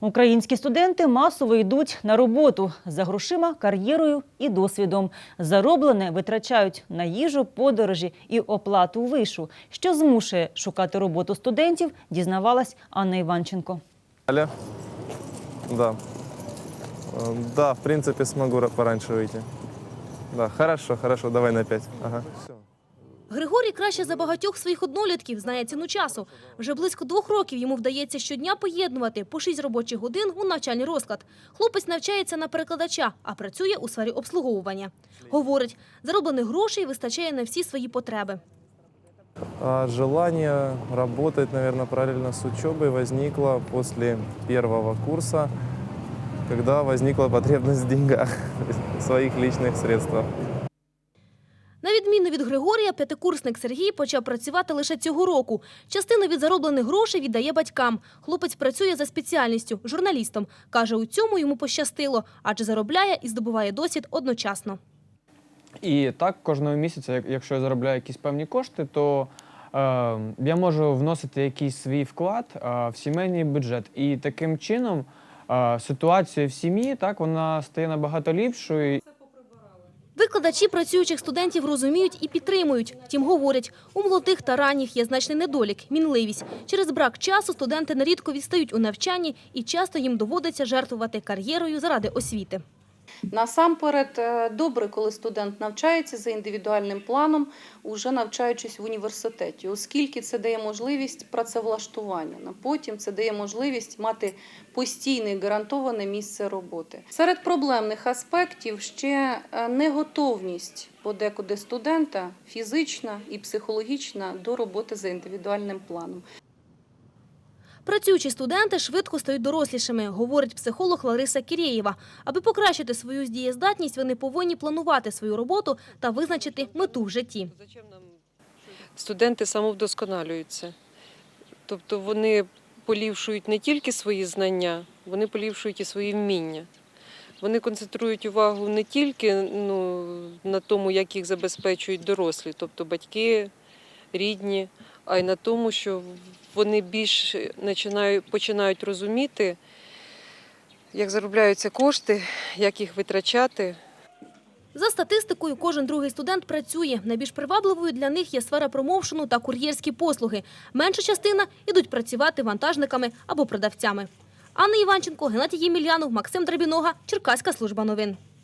Українські студенти масово йдуть на роботу за грошима, кар'єрою і досвідом. Зароблене витрачають на їжу, подорожі і оплату вишу. Що змушує шукати роботу студентів, дізнавалась Анна Іванченко. Аля? Да. Э, Да, в принципе, смогу ра- пораньше выйти. Да, хорошо, хорошо, давай на пять. Ага. Григорій краще за багатьох своїх однолітків знає ціну часу. Вже близько двох років йому вдається щодня поєднувати по шість робочих годин у навчальний розклад. Хлопець навчається на перекладача, а працює у сфері обслуговування. Говорить, зароблених грошей вистачає на всі свої потреби. А желание работать, наверное, параллельно с учебой возникло после первого курса, когда возникла потребность в деньгах, в своих личных средствах. На відміну від Григорія, п'ятикурсник Сергій почав працювати лише цього року. Частину від зароблених грошей віддає батькам. Хлопець працює за спеціальністю – журналістом. Каже, у цьому йому пощастило, адже заробляє і здобуває досвід одночасно. І так кожного місяця, як- якщо я заробляю якісь певні кошти, то е, я можу вносити якийсь свій вклад е, в сімейний бюджет. І таким чином е, ситуація в сім'ї так вона стає набагато ліпшою. Викладачі працюючих студентів розуміють і підтримують. Втім, говорять, у молодих та ранніх є значний недолік – мінливість. Через брак часу студенти нерідко відстають у навчанні і часто їм доводиться жертвувати кар'єрою заради освіти. Насамперед, е, добре, коли студент навчається за індивідуальним планом, уже навчаючись в університеті, оскільки це дає можливість працевлаштування. На потім це дає можливість мати постійне гарантоване місце роботи. Серед проблемних аспектів ще е, неготовність подекуди студента фізична і психологічна до роботи за індивідуальним планом. Працюючі студенти швидко стають дорослішими, говорить психолог Лариса Кірєєва. Аби покращити свою дієздатність, вони повинні планувати свою роботу та визначити мету в житті. студенти самовдосконалюються. Тобто вони поліпшують не тільки свої знання, вони поліпшують і свої вміння. Вони концентрують увагу не тільки ну, на тому, як їх забезпечують дорослі, тобто батьки, рідні, а й на тому, що вони більш починають, розуміти, як заробляються кошти, як їх витрачати. За статистикою, кожен другий студент працює. Найбільш привабливою для них є сфера промоушену та кур'єрські послуги. Менша частина ідуть працювати вантажниками або продавцями. Анна Іванченко, Геннадій Ємельянов, Максим Драбінога, Черкаська служба новин.